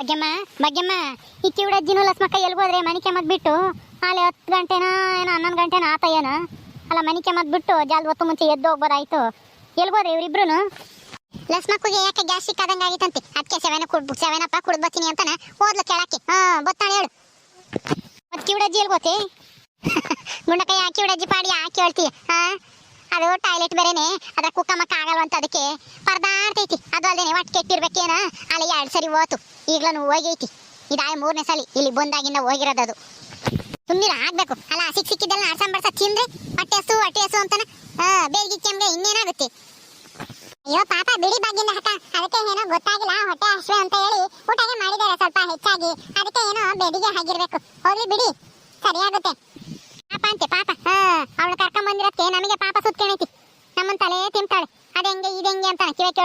ಭಾಗ್ಯಮ್ಮ ಭಾಗ್ಯಮ್ಮ ಈ ಕಿವಿಡಜ್ಜಿನೂ ಲಸ್ಮಕ್ಕ ಎಲ್ಗೋದ್ರೆ ಮನಿಕೆ ಮದ್ಬಿಟ್ಟು ನಾಳೆ ಹತ್ತು ಗಂಟೆನ ಏನೋ ಹನ್ನೊಂದು ಗಂಟೆನ ಆತ ಏನೋ, ಅಲ್ಲ ಮನಿಕೆ ಮದ್ಬಿಟ್ಟು ಜಾಲ್ದ ಹೊತ್ತು ಮುಂಚೆ ಎದ್ದು ಹೋಗ್ಬೋದಾಯ್ತು. ಎಲ್ಗೋದ್ರೆ ಇವ್ರಿಬ್ರು ಲಸ್ಮಕ್ಕಗೆ ಯಾಕೆ ಗ್ಯಾಸ್ ಸಿಕ್ಕಾದಂಗೆ ಆಗಿತ್ತಂತೆ? ಅದಕ್ಕೆ ಸೆವೆನ ಕುಡ್ಬು ಸೆವೆನಪ್ಪ ಕುಡ್ದು ಬರ್ತೀನಿ ಅಂತಾನೆ? ಓದ್ಲು ಕೇಳಕ್ಕೆ. ಹಾ ಬತ್ತಾಳೆ ಹೇಳು. ಮತ್ತೆ ಕಿವಿಡಜ್ಜಿ ಎಲ್ಗೋತಿ ಗುಂಡಕೈ ಹಾಕಿ ಕಿವಿಡಜ್ಜಿ ಪಾಡಿ ಹಾಕಿ ಹೇಳ್ತೀಯ, ಹಾ? ಅದು ಟಾಯ್ಲೆಟ್ ಬೇರೆನೆ ಅದ ಕುಕ್ಕಮ್ಮಕ್ಕ ಆಗಲ್ವ ಅಂತ ಅದಕ್ಕೆ ಪರದಾಡ್ತೈತಿ ಅದು ಅಲ್ದೇನೆ ಒಟ್ಟು ಕೆಟ್ಟಿರ್ಬೇಕೇನ? ಅಲ್ಲಿ ಎರಡು ಸರಿ ಹೋತು. ಈಗ್ಲೂ ಹೋಗೈತಿ. ಇದಾಯ ಮೂರನೇ ಸಲ ಇಲ್ಲಿ ಬಂದಾಗಿಂದ ಹೋಗಿರೋದು ಅದು. ಸುಮ್ಮನೆ ಆಗ್ಬೇಕು. ಅಲ್ಲ, ಸಿಕ್ ಸಿಕ್ಕಿದ್ದೆಲ್ಲ ಆಡ್ಸಂ ಬಡ್ಸ ತಿಂದ್ರೆ ಹೊಟ್ಟೆ ಹಸು ಹೊಟ್ಟೆ ಹಸು ಅಂತಾನ? ಹಾ ಬೇಗಿ ಕೆಮ್ಗೆ ಇನ್ನೇನಾಗುತ್ತೆ? ಅಯ್ಯೋ, ಪಾಪ ಬಿಡಿ ಬಾಗಿಂದ ಹಾಕ ಅದಕ್ಕೆ ಏನೋ ಗೊತ್ತಾಗಿಲ್ಲ, ಹೊಟ್ಟೆ ಹಶ್ವೆ ಅಂತ ಹೇಳಿ ಊಟಗೆ ಮಾಡಿದ್ದಾರೆ ಸ್ವಲ್ಪ ಹೆಚ್ಚಾಗಿ. ಅದಕ್ಕೆ ಏನೋ ಬೆಡಿಗೆ ಆಗಿರ್ಬೇಕು. ಹೋಗ್ಲಿ ಬಿಡಿ. ಸರಿಯಾಗುತ್ತೆ ಪಾಪ ಅಂತೆ, ಪಾಪ. ಅವಳು ಕರ್ಕೊಂಡ್ ಬಂದಿರತ್ತೆ ನಮಗೆ ಪಾಪ ಸುತ್ಕೊಂಡೈತಿ ನಮ್ಮನ್ ತಲೆ ತಿಂತಾಳೆ ಅದ ಹೆಂಗೆ ಇದು ಹೆಂಗೆ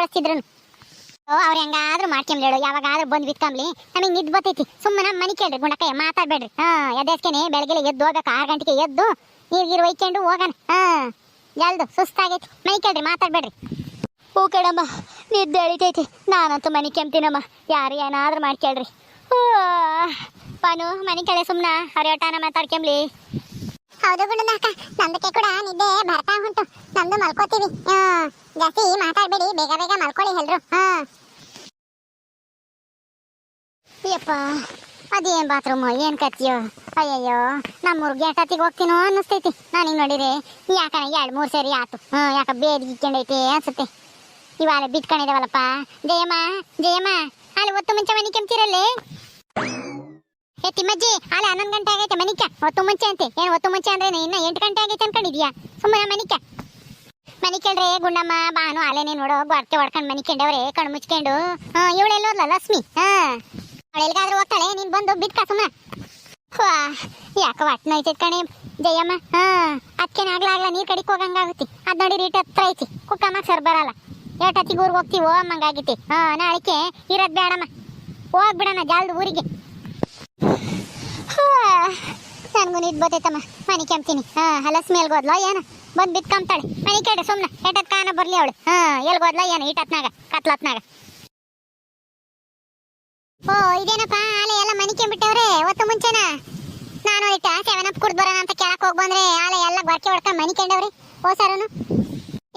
ಓ, ಅವ್ರು ಹೆಂಗಾದ್ರೂ ಮಾಡ್ಕೊಂಬ್ಲೇಳು ಯಾವಾಗಾದ್ರೂ ಬಂದ್ ಬಿತ್ಕೊಂಬ್ಲಿ ನಮಗೆ ನಿದ್ ಬತ್ತೈತಿ ಸುಮ್ಮನೆ ಮನಿ ಕೇಳ್ರಿ. ಗುಂಡಕ್ಕಯ್ಯ ಮಾತಾಡ್ಬೇಡ್ರಿ. ಹಾ ಎದ್ದೇಸ್ಕೆನೆ ಬೆಳಗ್ಗೆ ಎದ್ದು ಹೋಗ್ಬೇಕು ಆರು ಗಂಟೆಗೆ ಎದ್ದು ನೀರು ಗೀರು ಒಯ್ಕೊಂಡು ಹೋಗೋಣ. ಹಾ, ಜಲ್ದು ಸುಸ್ತಾಗೈತಿ. ಮನೆ ಕೇಳ್ರಿ, ಮಾತಾಡ್ಬೇಡ್ರಿ. ಹೂ ಕೇಳಮ್ಮ ನಿದ್ದೆ ಎಳಿತೈತಿ ನಾನಂತೂ ಮನಿ ಕೆಮ್ತೀನಮ್ಮ. ಯಾರು ಏನಾದ್ರೂ ಮಾಡ್ಕೇಳ್ರಿ. ಹೂ, ಪಾನು, ಮನಿ ಕೆಳೆ ಸುಮ್ನ ಹರಿಯೋಟಾನ ಮಾತಾಡ್ಕೊಂಬ್ಲಿ. ಹೌದು ಗುಂಡಕ್ಕ ನಂದಕ್ಕೆ ಕೂಡ ನಿದ್ದೆ ಬರ್ತಾ ಉಂಟು. ನಮ್ದು ಮಲ್ಕೋತೀವಿ. ಜಾಸ್ತಿ ಮಾತಾಡ್ಬೇಡಿ. ಬೇಗ ಬೇಗ ಮಲ್ಕೊಳ್ಳಿ ಎಲ್ರು. ಯಪ್ಪ, ಅದೇನ್ ಬಾತ್ರೂಮ್? ಏನ್ ಕತ್ತಿಯೋ? ಅಯ್ಯಯ್ಯೋ ನಮ್ಮ ನಮ್ಮೂರ್ ಗೇಟತ್ತಿಗೆ ಹೋಗ್ತೀನೋ ಅನ್ನಿಸ್ತೈತಿ. ನಾನು ಹಿಂಗೆ ನೋಡಿರಿ ಯಾಕನ ಎರಡು ಮೂರು ಸೇರಿ ಆತು ಹ್ಞೂ ಯಾಕ ಬೇದಿ ಇಕ್ಕೊಂಡೈತಿ ಅನ್ಸುತ್ತೆ. ಇವಾಗ ಬಿತ್ಕೊಂಡಿದಾವಲ್ಲಪ್ಪ ಜಯಮ್ಮ ಜಯಮ್ಮ ಅಲ್ಲಿ ಒತ್ತು ಮುಂಚೆ ಮನೆ ಕೆಮ್ತಿರಲ್ಲೇ? ಏ ತಿಮ್ಮಜ್ಜಿ ಅಲ್ಲ ಹನ್ನೊಂದು ಗಂಟೆ ಆಗೈತೆ ಮನಿಕ ಒತ್ತು ಮುಂಚೆ ಅಂತೆ. ಏನು ಒತ್ತು ಮುಂಚೆ ಅಂದ್ರೆ ಇನ್ನ ಎಂಟು ಗಂಟೆ ಆಗೈತೆ ಅನ್ಕೊಂಡಿದ್ಯಾ? ಸುಮ್ಮನೆ ಮನಿಕ ಮನಿ ಕೇಳ್ರೆ, ಗುಂಡಮ್ಮ ಬಾನು ಅಲೆನೇ ನೋಡೋ ಗೊರ್ಕೆ ಹೊಡ್ಕೊಂಡು ಮನಿ ಕೇಂಡವ್ರೆ, ಕಣ್ಣು ಮುಚ್ಕೊಂಡು. ಹಾ ಇವಳೆಲ್ಲೋದ್ಲ ಲಕ್ಷ್ಮಿ? ಹಾ. ಅವಳು ಎಲ್ಗಾದ್ರೂ ಹೋಗ್ತಾಳೆ? ನೀನು ಬಂದು ಬಿದ್ಕ ಸುಮ್ಮ ಯಾಕೆ ಒಟ್ಟು ನೋಯ್ತೈತ್ ಕಣೆ. ಜಯಮ್ಮ, ಹಾ. ಅದಕ್ಕೇನು ಆಗ್ಲಾಗ್ಲ ನೀರ್ ಕಡಿಕ್ ಹೋಗಂಗಾಗುತ್ತೆ ಅದು ನೋಡಿ ರೀಟ್ ಹತ್ರ ಐತಿ. ಕುಕ್ಕಮ್ಮ ಸರ್ ಬರಲ್ಲ. ಏಟತ್ತಿಗೆ ಊರಿಗೆ ಹೋಗ್ತೀವೋ ಅಮ್ಮಂಗಾಗಿತಿ ಹಾ ನಾಳೆಗೆ ಇರೋದು ಬೇಡಮ್ಮ ಹೋಗ್ಬಿಡಣ ಜಾಲದ ಊರಿಗೆ. ನನಗೂ ನಿದ್ ಬತ್ತೈತಮ್ಮ ಮನೆ ಕೆಮ್ತೀನಿ. ಹಾ ಹಲಸ್ ಮೇಲ್ ಹೋದ್ಲ ಏನ? ಬಂದ್ ಬಿತ್ಕೊಂತಾಳೆ ಮನೆ ಕೇಳಿ ಸುಮ್ನೆ. ಎಟತ್ ಕಾನ ಬರ್ಲಿ ಅವಳು. ಹಾ ಎಲ್ ಹೋದ್ಲ ಏನ? ಇಟತ್ನಾಗ ಕತ್ಲತ್ನಾಗ ಓ, ಇದೇನಪ್ಪ? ಆಲೆ ಎಲ್ಲ ಮನೆ ಕೆಂಬಿಟ್ಟವ್ರೆ ಒತ್ತು ಮುಂಚೆನ? ನಾನು ಇಟ್ಟ ಸೆವೆನ್ ಅಪ್ ಕುಡ್ದು ಬರೋಣ ಅಂತ ಕೆಳಕ್ಕೆ ಹೋಗ್ ಬಂದ್ರೆ ಆಲೆ ಎಲ್ಲ ಗೊರಕೆ ಹೊಡ್ಕೊಂಡ್ ಮನೆ ಕೆಂಡವ್ರಿ ಓ, ಸರನು.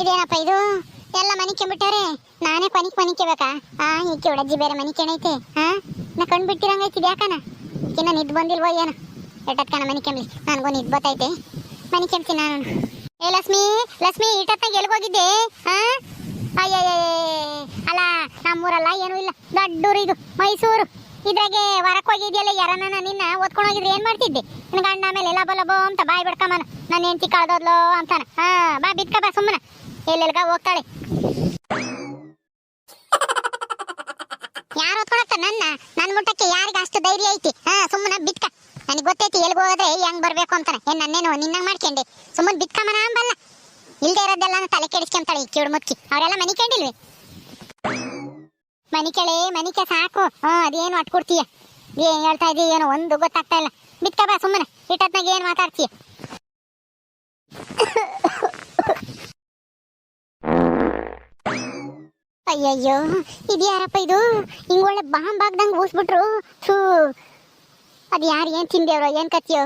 ಇದೇನಪ್ಪ ಇದು? ಎಲ್ಲ ಮನೆ ಕೆಂಬಿಟ್ಟವ್ರೆ ನಾನೇ ಪನಿಕ್ ಮನೆ ಕೆಬೇಕಾ? ಆ, ಈಕೆ ಉಡಜ್ಜಿ ಬೇರೆ ಮನೆ ಕೆಣೈತೆ. ಹಾ ನಾ ಕಣ್ ಬಿಟ್ಟಿರಂಗೈತಿ ಯಾಕನ ಇನ್ನ ನಿದ್ದು ಬಂದಿಲ್ವೋ ಏನು? ಎಟ್ಟತ್ಕಣ ಮನಿ ಕೆಮ್ಮಿ ನನಗೂ ನಿದ್ದು ಬತ್ತೈತೆ ಮನಿ ಕೆಮ್ತೀನಿ ನಾನು. ಏ ಲಕ್ಷ್ಮಿ ಲಕ್ಷ್ಮಿ ಇಟ್ಟತ್ತಾಗ ಎಲ್ಗೋಗಿದ್ದೆ ಹಾ ಅಯ್ಯಯ್ಯ ಅಲ್ಲ ನಮ್ಮೂರಲ್ಲ ಏನೂ ಇಲ್ಲ ದೊಡ್ಡೂರು ಇದು ಮೈಸೂರು ಇದ್ರಾಗೆ ಹೋಗಿದೆಯಲ್ಲ ಹೋಗಿದ್ಯಲ್ಲ ಯಾರನ್ನ ನಿನ್ನ ಓದ್ಕೊಂಡು ಹೋಗಿದ್ರೆ ಏನು ಮಾಡ್ತಿದ್ದೆ ನಿನ್ನ ಗಂಡ ಆಮೇಲೆ ಎಲ್ಲ ಬಲಬೋ ಅಂತ ಬಾಯ್ ಬಿಡ್ಕಮ್ಮನ ನನ್ನ ಹೆಂಡತಿ ಕಳ್ದೋದ್ಲು ಅಂತಾನ ಹಾಂ ಬಾ ಬಿಟ್ಕ ಬಾ ಸುಮ್ಮನೆ ಎಲ್ಲೆಲ್ಗ ಹೋಗ್ತಾಳೆ ಯಾರು ಓದ್ಕೊಳತ್ತ ನನ್ನ ಮುಟ್ಟಕ್ಕೆ ಯಾರಿಗೆ ಅಷ್ಟು ಧೈರ್ಯ ಐತಿ? ಹಾ, ಸುಮ್ಮನ ಬಿತ್ಕ. ನನಗೆ ಗೊತ್ತೈತಿ ಎಲ್ಲಿ ಹೋಗೋದ್ರೆ ಹೆಂಗ್ ಬರ್ಬೇಕು ಅಂತಾನೆ. ಏನ್ ನನ್ನೇನು ನಿನ್ನಂಗ್ ಮಾಡ್ಕೊಂಡೆ? ಸುಮ್ಮನೆ ಬಿತ್ಕಮನ ಅಂಬಲ್ಲ. ಇಲ್ದೇ ಇರೋದೆಲ್ಲ ತಲೆ ಕೆಡಿಸ್ಕೊಂತಾಳೆ ಈ ಕಿವಿಡು ಮುಕ್ಕಿ ಅವರೆಲ್ಲ ಮನಿ ಕೇಳಿಲ್ವಿ? ಮನಿ ಕೆಳೆ ಮನಿಕೆ ಸಾಕು. ಹಾ, ಅದೇನು ಅಟ್ಕೊಡ್ತೀಯ? ಏನ್ ಹೇಳ್ತಾ ಇದೀಯ, ಏನೋ ಒಂದು ಗೊತ್ತಾಗ್ತಾ ಇಲ್ಲ. ಬಿತ್ಕ ಬಾ ಸುಮ್ಮನೆ. ಇಟ್ಟತ್ನಾಗ ಏನ್ ಮಾತಾಡ್ತೀಯ? ಅಯ್ಯಯ್ಯೋ, ಇದ್ಯಾರಪ್ಪ ಇದು? ಹಿಂಗ್ ಒಳ್ಳೆ ಬಾಂಬ್ ಹಾಕ್ದಂಗೆ ಊಸ್ಬಿಟ್ರು. ಥೂ. ಅದು ಯಾರು ಏನ್ ತಿಂದೇವ್ರೋ ಏನ್ ಕತ್ತಿಯೋ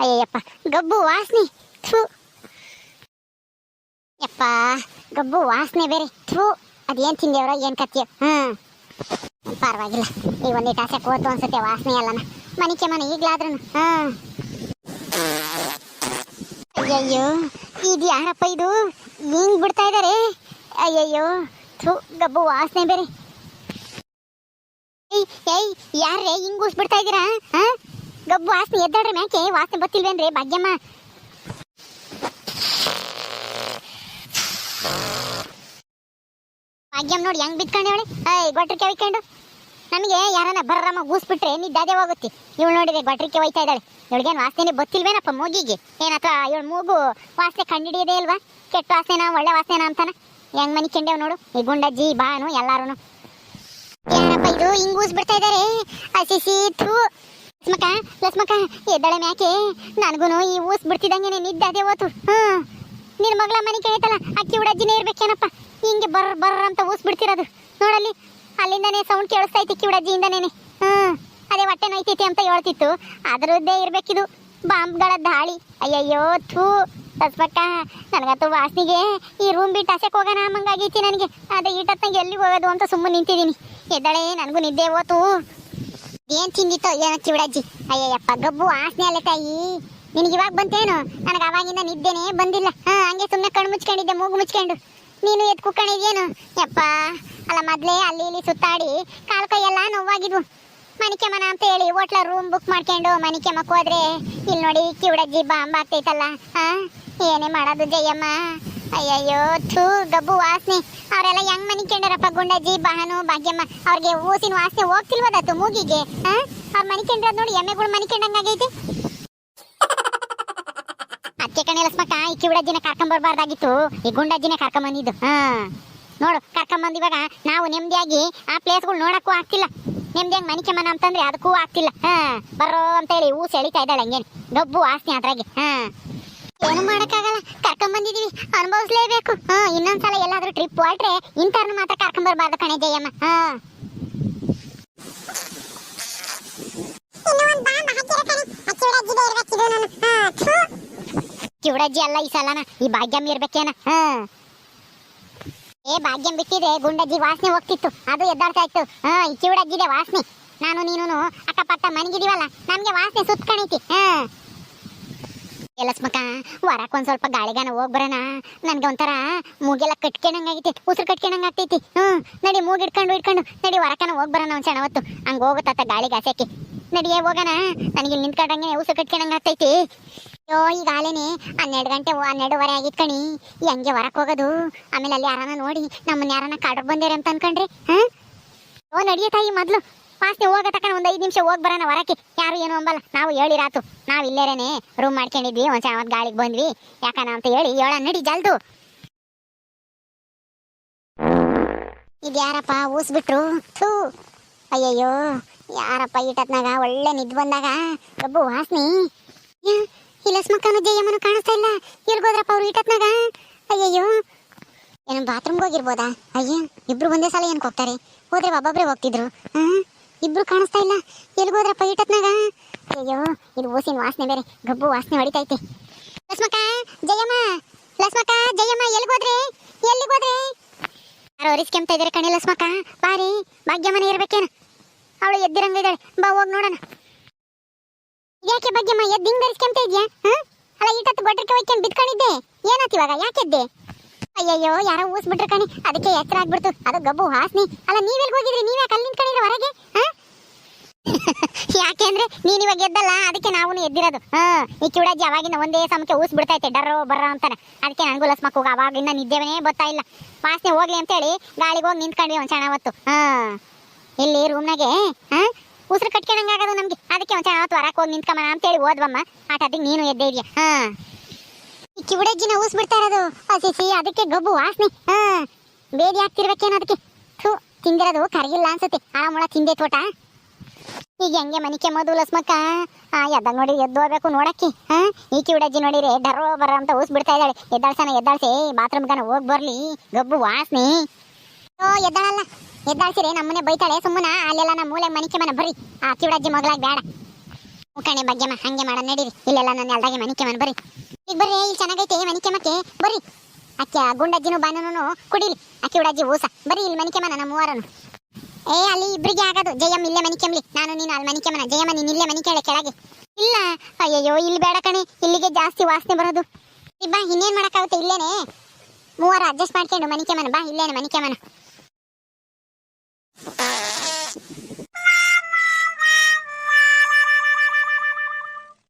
ಅಯ್ಯಯ್ಯಪ್ಪ, ಗಬ್ಬು ವಾಸನೆ. ಥೂ. ಯಪ್ಪ, ಗಬ್ಬು ವಾಸನೆ ಬೇರೆ. ಥೂ. ಏನು ತಿಂದೇವ್ರೋ ಏನ್ ಕತ್ತಿಯೋ ಹ್ಮ್. ಪರವಾಗಿಲ್ಲ ಈ ಒಂದು ಕಾಸೆ ಕೂತು ಅನ್ಸುತ್ತೆ ವಾಸನೆ ಅಲ್ಲನ ಮನಿಕೆ ಮನೆ ಈಗಲಾದ್ರೂ ಹಾಂ ಅಯ್ಯಯ್ಯೋ ಇದು ಯಾರಪ್ಪ ಇದು? ಹಿಂಗ್ ಬಿಡ್ತಾ ಇದಾರೆ? ಅಯ್ಯಯ್ಯೋ. ಥು ಗಬ್ಬು, ವಾಸನೆ ಬೇರೆ. ಏಯ್ ಯಾರೇ ಹಿಂಗ್ ಬಿಡ್ತಾ ಇದೀರಾ? ಹಾ? ಗಬ್ಬು, ವಾಸನೆ ಎದ್ದಾಡ್ರಿ ಮ್ಯಾಕೆ? ವಾಸನೆ ಗೊತ್ತಿಲ್ವೇನ್ರಿ ಭಾಗ್ಯಮ್ಮ? ಭಾಗ್ಯಮ್ಮ ನೋಡಿ, ಹೆಂಗ್ ಬಿತ್ಕೊಂಡವಳೆ ಏಯ್ ಗೊಟ್ರಿಕೆ ಒಯ್ಕೊಂಡು? ನಮಗೆ ಯಾರನ್ನ ಬರ್ರಮ್ಮ ಗೂಸ್ಬಿಟ್ರೆ ನಿದ್ದಾದೆ ಹೋಗುತ್ತೆ. ಇವಳು ನೋಡಿದೆ ಗೊಟ್ರಿಕೆ ಹೋಯ್ತಾ ಇದ್ದಾಳೆ. ಇವಳಿಗೇನು ವಾಸನೆ ಗೊತ್ತಿಲ್ವೇನಪ್ಪ ಮೂಗಿಗೆ? ಏನಪ್ಪ ಇವಳು ಮೂಗು ವಾಸನೆ ಕಂಡಿಡಿಯದೇ ಇಲ್ವಾ? ಕೆಟ್ಟ ವಾಸನೆನ, ಒಳ್ಳೆ ವಾಸನೆನ ಅಂತಾನ? ಹೆಂಗ್ ಮನಿ ಕೆಂಡೇವ್ ನೋಡು? ಈ ಗುಂಡಜ್ಜಿ ಬಾನು ಎಲ್ಲಾರು ಏನಪ್ಪ ಇದು? ಹಿಂಗ್ ಊಸ್ ಬಿಡ್ತಾ ಇದಾರೆ ಅಸಿಸಿ ಥೂ ಲಸ್ಮಕ ಲಸ್ಮಕ ಎದ್ದಳೆ ಮ್ಯಾಕೆ? ನನಗೂ ಈ ಊಸ್ ಬಿಡ್ತಿದಂಗೆ ನಿದ್ದೆ ಅದೇ ಓತು ಹ್ಮ್ ನಿನ್ ಮಗಳ ಮನಿ ಕೇಳಿತಲ್ಲ ಅಕ್ಕಿ ಉಡಜ್ಜಿನೇ ಇರ್ಬೇಕೇನಪ್ಪ? ಹಿಂಗೆ ಬರ್ ಬರ್ರ ಅಂತ ಊಸ್ ಬಿಡ್ತಿರೋದು ನೋಡಲ್ಲಿ, ಅಲ್ಲಿಂದನೇ ಸೌಂಡ್ ಕೇಳಿಸ್ತಾ ಕೇಳಿಸ್ತೈತಿ ಕಿವಿಡಜ್ಜಿಯಿಂದನೇ ಹ್ಮ್ ಅದೇ ಹೊಟ್ಟೆ ನೋಯ್ತೈತಿ ಅಂತ ಹೇಳ್ತಿತ್ತು. ಅದ್ರದ್ದೇ ಇರ್ಬೇಕಿದು. ಬಾಂಬ್ಗಳ ದಾಳಿ. ಅಯ್ಯಯ್ಯೋ, ಥೂ. ಬಸ್ಬಕ್ಕ ನನಗಂತೂ ವಾಸನಿಗೆ ಈ ರೂಮ್ ಬಿಟ್ಟು ಆಸೆ ಹೋಗೋಣ ಅಮ್ಮಂಗಾಗೈತಿ ನನಗೆ. ಅದೇ ಈಟತ್ನಾಗ ಎಲ್ಲಿ ಹೋಗೋದು ಅಂತ ಸುಮ್ಮನೆ ನಿಂತಿದ್ದೀನಿ ಎದ್ದಳೆ, ನನಗೂ ನಿದ್ದೆ ಹೋತು. ಏನ್ ತಿಂದಿತ್ತೋ ಏನೋ ಕಿವಿಡಜ್ಜಿ ಅಯ್ಯಯ್ಯಪ್ಪ, ಗಬ್ಬು ಆಸನೆ ಅಲ್ಲ ತಾಯಿ. ನಿನಗೆ ಇವಾಗ ಬಂತೇನು? ನನಗೆ ಅವಾಗಿಂದ ನಿದ್ದೆನೇ ಬಂದಿಲ್ಲ. ಹಾಂ, ಹಂಗೆ ಸುಮ್ಮನೆ ಕಣ್ಣು ಮುಚ್ಕೊಂಡಿದ್ದೆ, ಮೂಗು ಮುಚ್ಕೊಂಡು. ನೀನು ಎದ್ದು ಕುಕ್ಕೊಂಡಿದ್ಯೇನು ಯಪ್ಪ, ಅಲ್ಲ ಮೊದಲೇ ಅಲ್ಲಿ ಇಲ್ಲಿ ಸುತ್ತಾಡಿ ಕಾಲು ಕೈಯೆಲ್ಲ ನೋವಾಗಿದ್ವು. ಮನಿಕೆ ಅಂತ ಹೇಳಿ ಹೋಟ್ಲ ರೂಮ್ ಬುಕ್ ಮಾಡ್ಕೊಂಡು ಮನಿಕೆ ಮಕ್ಕ ಹೋದ್ರೆ ಇಲ್ಲಿ ನೋಡಿ ಕಿವಿಡಜ್ಜಿ ಬಾಂಬ್ ಆಗ್ತೈತಲ್ಲ ಹಾ ಏನೇ ಮಾಡೋದು ಜಯಮ್ಮ? ಅಯ್ಯಯ್ಯೋ, ಥೂ, ಗಬ್ಬು ವಾಸನೆ. ಅವರೆಲ್ಲ ಹೆಂಗ್ ಮನಿಕೊಂಡಾರಪ್ಪ ಗುಂಡಜ್ಜಿ, ಬಹನು, ಭಾಗ್ಯಮ್ಮ? ಅವ್ರಿಗೆ ಊಸಿನ ವಾಸನೆ ಹೋಗ್ತಿಲ್ವದತ್ತು ಮೂಗಿಗೆ ಹಾ ಅವ್ರ ಮನಿಕೊಂಡ್ರದ್ ನೋಡಿ ಎಮ್ಮೆಗಳು ಮನಿಕೊಂಡಂಗಾಗೈತೆ ಅದಕ್ಕೆ ಕಣೆ ಲಸ್ಮಕ್ಕ ಈ ಕಿವಿಡಜ್ಜಿನ ಕರ್ಕೊಂಬರ್ಬಾರ್ದಾಗಿತ್ತು ಈ ಗುಂಡಜ್ಜಿನ ಕರ್ಕೊಂಬಂದಿದ್ದು ಹಾ. ನೋಡು ಕರ್ಕೊಂಬಂದಿವಾಗ ನಾವು ನೆಮ್ಮದಿಯಾಗಿ ಆ ಪ್ಲೇಸ್ಗಳು ನೋಡಕ್ಕೂ ಆಗ್ತಿಲ್ಲ. ನೆಮ್ಮದಿಯಾಗಿ ಮನಿಕೆ ಮನ ಅಂತಂದ್ರೆ ಅದಕ್ಕೂ ಆಗ್ತಿಲ್ಲ. ಹಾ ಬರೋ ಅಂತ ಹೇಳಿ ಊಸ್ ಎಳಿತಾ ಇದ್ದಾಳೆ ಹಂಗೇನ್. ಡಬ್ಬು ಆಸ್ತಿ ಅದ್ರಾಗೆ. ಹಾ. ಏನು ಮಾಡಕ್ಕಾಗಲ್ಲ ಕರ್ಕೊಂಬಂದಿದೀವಿ ಅನುಭವಿಸ್ಲೇಬೇಕು. ಹಾ ಇನ್ನೊಂದ್ಸಲ ಎಲ್ಲಾದ್ರೂ ಟ್ರಿಪ್ ಹೊರಟ್ರೆ ಇಂಥವ್ರನ್ನ ಮಾತ್ರ ಕರ್ಕೊಂಬರ್ಬಾರ್ದು ಕಣೆ ಜಯಮ್ಮ. ಹಾ. ಕಿವುಡಜ್ಜಿ ಅಲ್ಲ ಈ ಸಲನ. ಈ ಭಾಗ್ಯಮ್ಮ ಇರ್ಬೇಕೇನ. ಹಾ. ಏ, ಭಾಗ್ಯಂ ಬಿಟ್ಟಿದ್ರೆ ಗುಂಡಜ್ಜಿ ವಾಸನೆ ಹೋಗ್ತಿತ್ತು. ಅದು ಎದ್ದಾಡ್ತಾ ಇತ್ತು. ಹಾ ಕಿವುಡಜ್ಜಿದೆ ವಾಸನೆ. ನಾನು ನೀನು ಅಕ್ಕಪಕ್ಕ ಮನಗಿದೀವಲ್ಲ ನಮ್ಗೆ ವಾಸನೆ ಸುತ್ಕಣೈತಿ ಹಾ. ಎಲ್ಲಸ್ಮಕ ಒಂದ್ ಸ್ವಲ್ಪ ಗಾಳಿಗಾನ ಹೋಗ್ಬರಣ ನನ್ಗೆ ಒಂಥರ ಮೂಗೆಲ್ಲ ಕಟ್ಕೊಂಡಂಗಾಗೈತಿ, ಉಸಿರು ಕಟ್ಕೊಂಡಂಗ ಆಗ್ತೈತಿ. ಹ್ಮ್, ನಡಿ ಮೂಗಿಡ್ಕೊಂಡು ಇಟ್ಕೊಂಡು ನಡಿ ವರಕನ ಹೋಗ್ಬರೋಣ ಒಂದ್ ಕ್ಷಣ ಹೊತ್ತು. ಹಂಗ ಹೋಗುತ್ತ ಗಾಳಿಗೆ ಆಸೆಕ್ಕೆ ನಡಿಯೇ, ಹೋಗೋಣ. ನನಗೆ ನಿಂತ್ಕೊಂಡಂಗೆ ಉಸು ಕಟ್ಕೊಂಡಂಗೆ ಆಗ್ತೈತಿ. ಅಯ್ಯೋ, ಈಗ ಆಲೇನೆ ಹನ್ನೆರಡು ಗಂಟೆ ಹನ್ನೆರಡುವರೆ ಆಗಿತ್ತು ಕಣಿ. ಹೆಂಗೆ ಹೊರಕ್ ಹೋಗೋದು. ಆಮೇಲೆ ಅಲ್ಲಿ ಯಾರನ್ನ ನೋಡಿ ನಮ್ಮನ್ನ ಯಾರನ್ನ ಕಾಡಕ್ಕೆ ಬಂದೇರಿ ಅಂತ ಅನ್ಕೊಂಡ್ರಿ, ಹಾ? ಓ ನಡಿಯ ತಾಯಿ ಮೊದ್ಲು. ಫಾಸ್ಟ್ ಹೋಗ ತಕ್ಕ ಒಂದು ಐದು ನಿಮಿಷ ಹೋಗಿ ಬರೋಣ ಹೊರಕ್ಕೆ ಯಾರು ಏನು ಅಂಬಲ್ಲ. ನಾವು ಹೇಳಿರಾತು ನಾವು ಇಲ್ಲೇರೇನೆ. ರೂಮ್ ಮಾಡ್ಕೊಂಡಿದ್ವಿ. ಒಂದ್ ಚಾವತ್ ಗಾಳಿಗೆ ಬಂದ್ವಿ. ಯಾಕನ ಅಂತ ಹೇಳಿ ಹೇಳ ನಡಿ ಜಲ್ದು. ಇದ್ಯಾರಪ್ಪ, ಊಸ್ಬಿಟ್ರು? ಥೂ. ಅಯ್ಯಯ್ಯೋ. ಯಾರಪ್ಪ ಈಟತ್ನಾಗ ಒಳ್ಳೆ ನಿದ್ ಬಂದಾಗ? ಪ್ರಭು, ವಾಸ್ನಿ. ಇಲ್ಲ ಸ್ಮಕ್ಕನು ಜಯಮ್ಮನು ಕಾಣಿಸ್ತಾ ಇಲ್ಲ. ಎಲ್ಗೋದ್ರಪ್ಪ ಅವ್ರು ಈಟತ್ನಾಗ ಅಯ್ಯಯ್ಯೋ. ಏನು ಬಾತ್ರೂಮ್ಗೆ ಹೋಗಿರ್ಬೋದಾ? ಅಯ್ಯ, ಇಬ್ರು ಒಂದೇ ಸಲ ಏನಕ್ಕೆ ಹೋಗ್ತಾರೆ? ಹೋದ್ರೆ ಒಬ್ಬೊಬ್ರೆ ಹೋಗ್ತಿದ್ರು. ಇಬ್ರು ಕಾಣಿಸ್ತಾ ಇಲ್ಲ. ಎಲ್ಗೋದ್ರಪ್ಪ ಈಟತ್ನಾಗ ಅಯ್ಯೋ ಇದು ಓಸಿನ ವಾಸನೆ ಬೇರೆ. ಗಬ್ಬು ವಾಸನೆ ಹೊಡಿತೈತೆ. ಲಸ್ಮಕ್ಕ ಜಯಮ್ಮ. ಲಸ್ಮಕ್ಕ ಜಯಮ್ಮ ಎಲ್ಗೋದ್ರಿ ಎಲ್ಲಿಗೋದ್ರಿ ಯಾರೋ ಅರಿಸ್ಕೆಂತ ಇದಾರೆ ಕಣಿ ಲಸ್ಮಕ್ಕ ಬಾರಿ ಭಾಗ್ಯಮನೆ ಇರ್ಬೇಕೇನ? ಅವಳು ಎದ್ದಿರಂಗ ಇದ್ದಾಳೆ. ಬಾ, ಹೋಗಿ ನೋಡೋಣ. ಯಾಕೆ ಭಾಗ್ಯಮ್ಮ ಎದ್ದು ಹಿಂಗ್ ಅರಿಸ್ಕೆಂತ ಇದ್ಯಾ? ಹಾ? ಅಲ್ಲ ಈಟತ್ತು ಗೊಡ್ರಕ್ಕೆ ಹೋಯ್ಕೊಂಡು ಬಿದ್ಕೊಂಡಿದ್ದೆ. ಏನಾತ್ ಇವಾಗ? ಯಾಕೆ ಎದ್ದೆ? ಅಯ್ಯಯ್ಯೋ, ಯಾರೋ ಊಸ್ ಕಣಿ. ಅದಕ್ಕೆ ಎತ್ತರ ಆಗ್ಬಿಡ್ತು. ಅದು ಗಬ್ಬು ಹಾಸ್ನಿ. ಅಲ್ಲ ನೀವೆಲ್ಲಿ ಹೋಗಿದ್ರಿ? ನೀವೇ ಅಲ್ಲಿ ನಿಂತ್ಕೊಂಡಿದ್ರೆ ಹೊರಗೆ? ಹಾ? ಯಾಕೆ ಅಂದ್ರೆ ನೀನ್ ಇವಾಗ ಎದ್ದಲ್ಲ. ಅದಕ್ಕೆ ನಾವು ಎದ್ದಿರೋದು. ಹಾ, ಈ ಚೂಡಾಜಿ ಅವಾಗಿಂದ ಒಂದೇ ಸಮಕ್ಕೆ ಊಸ್ ಬಿಡ್ತೈತೆ ಡರೋ ಬರ್ರ ಅಂತಾನೆ. ಅದಕ್ಕೆ ನನಗೂ ಲಸ್ಮಕ್ ಹೋಗ ಅವಾಗಿಂದ ನಿದ್ದೇವನೇ ಗೊತ್ತಾ ಇಲ್ಲ. ವಾಸನೆ ಹೋಗ್ಲಿ ಅಂತೇಳಿ ಗಾಳಿಗೆ ಹೋಗಿ ನಿಂತ್ಕೊಂಡ್ವಿ ಒಂದ್ ಚೆನ್ನಾಗ್ ಹೊತ್ತು. ಹಾ. ಇಲ್ಲಿ ರೂಮ್ನಾಗೆ ಉಸಿರು ಕಟ್ಕೊಂಡಂಗೆ ಆಗೋದು ನಮ್ಗೆ. ಅದಕ್ಕೆ ಒಂದ್ಸಲ ಹೊತ್ತು ಹೊರಕ್ಕೆ ಹೋಗಿ ನಿಂತ್ಕೊಂಬಣ ಅಂತೇಳಿ ಓದ್ವಮ್ಮ ಆಟದಿಗೆ ನೀನು ಎದ್ದೆ ಇದೆಯಾ? ಹಾ. ಕಿವಿಡಜ್ಜಿನ ಊಸ್ ಬಿಡ್ತಾ ಇರೋದು. ಹಸಿಸಿ ಅದಕ್ಕೆ ಗಬ್ಬು ವಾಸನೆ. ಹಾ. ಬೇದಿ ಆಗ್ತಿರ್ಬೇಕೇನೋ ಅದಕ್ಕೆ. ಥೂ, ತಿಂದಿರೋದು ಕರಗಿಲ್ಲ ಅನ್ಸುತ್ತೆ. ಆ ಮುಳ ತಿಂದೆ ತೋಟ. ಈಗ ಹೆಂಗೆ ಮನಿಕೆ ಮದು ಲಸ್ಮಕ್ಕ ಎದ್ದ ನೋಡಿ ಎದ್ದು ಹೋಗ್ಬೇಕು ನೋಡಕ್ಕೆ. ಹಾ? ಈ ಕಿವಿಡಜ್ಜಿ ನೋಡಿರಿ ಡರೋ ಬರ ಅಂತ ಊಸ್ ಬಿಡ್ತಾ ಇದ್ದಾಳೆ. ಎದ್ದಾಳ್ಸನ ಎದ್ದಾಳ್ಸಿ ಬಾತ್ರೂಮ್ ಹೋಗಿ ಹೋಗ್ ಬರ್ಲಿ. ಗಬ್ಬು ವಾಸನೆ. ಓ, ಎದ್ದಾಳಲ್ಲ. ಎದ್ದಾಳ್ಸಿರಿ ನಮ್ಮನೆ ಬೈತಾಳೆ, ಸುಮ್ಮನ ಅಲ್ಲೆಲ್ಲ ನಮ್ಮ ಮೂಲೆ ಮನಿಕೆ ಮನ ಬರ್ರಿ. ಆ ಕಿವಡಜ್ಜಿ ಮಗಳಾಗ ಬೇಡ ಮುಖಾಣೆ ಬಗ್ಗೆ ಹಂಗೆ ಮಾಡ, ನಡೀರಿ. ಇಲ್ಲೆಲ್ಲ ನನ್ನ ಎಲ್ದಾಗೆ ಮನಿಕೆ ಮನ ಬರ್ರಿ. ಈಗ ಬರ್ರಿ, ಇಲ್ಲಿ ಚೆನ್ನಾಗೈತೆ ಮನಿಕೆ ಮಕ್ಕೆ ಬರ್ರಿ. ಅಕ್ಕ ಗುಂಡಜ್ಜಿನೂ ಬಾನೂನು ಕುಡಿಲಿ ಅಕ್ಕಿ ಉಡಜ್ಜಿ ಊಸ. ಬರ್ರಿ, ಇಲ್ಲಿ ಮನಿಕೆ ಮನ ನಮ್ಮ ಮೂವರನು ಏ, ಅಲ್ಲಿ ಇಬ್ರಿಗೆ ಆಗೋದು. ಜಯಮ್ಮ ಇಲ್ಲೇ ಮನಿ ಕೆಮ್ಲಿ. ನಾನು, ನೀನು ಅಲ್ಲಿ ಮನಿ ಕೆಮ್ಮನ ಜಯಮ್ಮ, ನೀನು ಇಲ್ಲೇ ಮನಿ ಕೆಳ ಕೆಳಗೆ. ಇಲ್ಲ. ಅಯ್ಯಯ್ಯೋ, ಇಲ್ಲಿ ಬೇಡ ಕಣೆ. ಇಲ್ಲಿಗೆ ಜಾಸ್ತಿ ವಾಸನೆ ಬರೋದು. ಬಾ, ಇನ್ನೇನ್ ಮಾಡೋಕ್ಕಾಗುತ್ತೆ? ಇಲ್ಲೇನೆ. ಮೂವರ ಅಡ್ಜಸ್ಟ್ ಮಾಡ್ಕೊಂಡು ಮನಿ ಕೆಮ್ಮನ ಬಾ, ಇಲ್ಲೇನೆ ಮನಿ Mama!